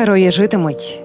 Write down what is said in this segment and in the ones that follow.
Герої житимуть,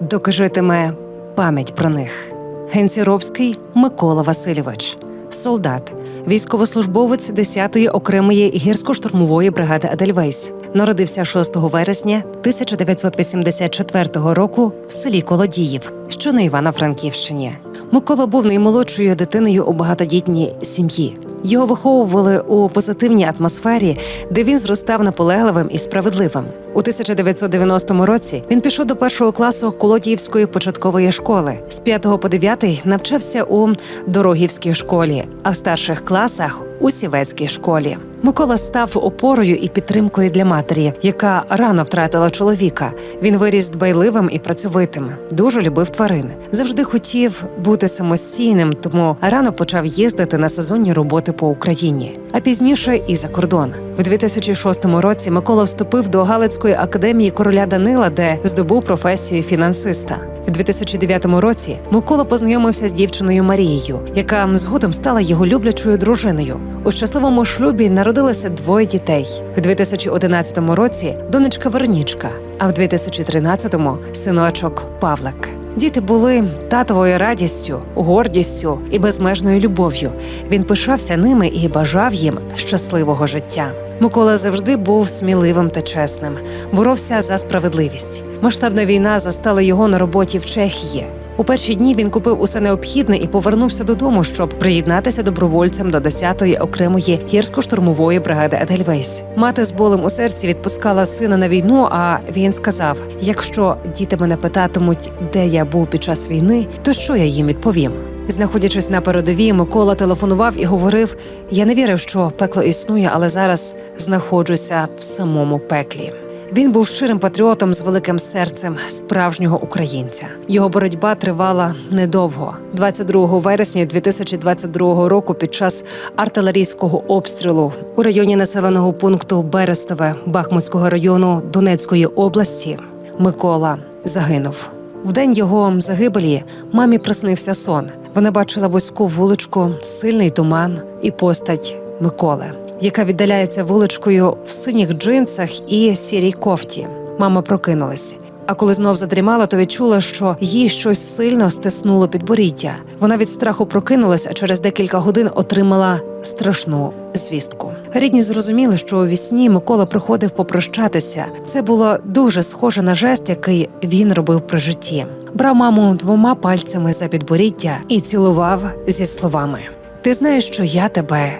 доки житиме пам'ять про них. Генсіробський Микола Васильович, солдат, військовослужбовець 10-ї окремої гірсько-штурмової бригади Едельвейс. Народився 6 вересня 1984 року в селі Колодіїв, що на Івано-Франківщині. Микола був наймолодшою дитиною у багатодітній сім'ї. Його виховували у позитивній атмосфері, де він зростав наполегливим і справедливим. У 1990 році він пішов до першого класу Колодіївської початкової школи. З 5 по 9 навчався у Дорогівській школі, а в старших класах у Сівецькій школі. Микола став опорою і підтримкою для матері, яка рано втратила чоловіка. Він виріс дбайливим і працьовитим, дуже любив тварин. Завжди хотів бути самостійним, тому рано почав їздити на сезонні роботи по Україні, а пізніше і за кордон. В 2006 році Микола вступив до Галицької академії короля Данила, де здобув професію фінансиста. В 2009 році Микола познайомився з дівчиною Марією, яка згодом стала його люблячою дружиною. У щасливому шлюбі народилося двоє дітей. В 2011 році донечка Вернічка, а в 2013-му синочок Павлик. Діти були татовою радістю, гордістю і безмежною любов'ю. Він пишався ними і бажав їм щасливого життя. Микола завжди був сміливим та чесним, боровся за справедливість. Масштабна війна застала його на роботі в Чехії. У перші дні він купив усе необхідне і повернувся додому, щоб приєднатися добровольцем до 10-ї окремої гірсько-штурмової бригади Едельвейс. Мати з болем у серці відпускала сина на війну. А він сказав: якщо діти мене питатимуть, де я був під час війни, то що я їм відповім? Знаходячись на передовій, Микола телефонував і говорив: Я не вірив, що пекло існує, але зараз знаходжуся в самому пеклі. Він був щирим патріотом з великим серцем справжнього українця. Його боротьба тривала недовго. 22 вересня 2022 року, під час артилерійського обстрілу у районі населеного пункту Берестове Бахмутського району Донецької області, Микола загинув. В день його загибелі мамі приснився сон. Вона бачила вузьку вуличку, сильний туман і постать Миколи, яка віддаляється вуличкою в синіх джинсах і сірій кофті. Мама прокинулась. А коли знов задрімала, то відчула, що їй щось сильно стиснуло підборіддя. Вона від страху прокинулась, а через декілька годин отримала страшну звістку. Рідні зрозуміли, що у вісні Микола приходив попрощатися. Це було дуже схоже на жест, який він робив при житті. Брав маму двома пальцями за підборіддя і цілував зі словами: Ти знаєш, що я тебе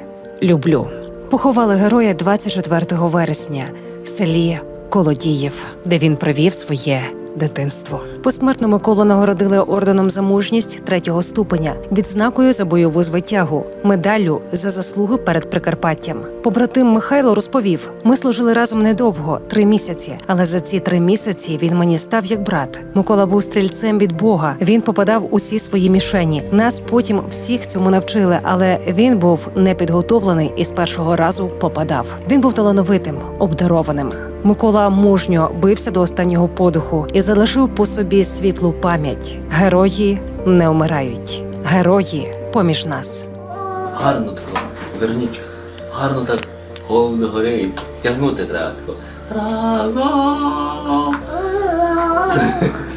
люблю. Поховали героя 24 вересня в селі Колодіїв, де він провів своє дитинство. Посмертно Миколу нагородили орденом за мужність третього ступеня, відзнакою за бойову звитягу, медаллю за заслуги перед Прикарпаттям. Побратим Михайло розповів: ми служили разом недовго три місяці, але за ці три місяці він мені став як брат. Микола був стрільцем від Бога. Він попадав усі свої мішені. Нас потім всіх цьому навчили, але він був непідготовлений і з першого разу попадав. Він був талановитим, обдарованим. Микола мужньо бився до останнього подиху і залишив по собі світлу пам'ять. Герої не вмирають. Герої поміж нас. Гарно тако, верніть. Гарно так голову догори і тягнути треба тако. Разом.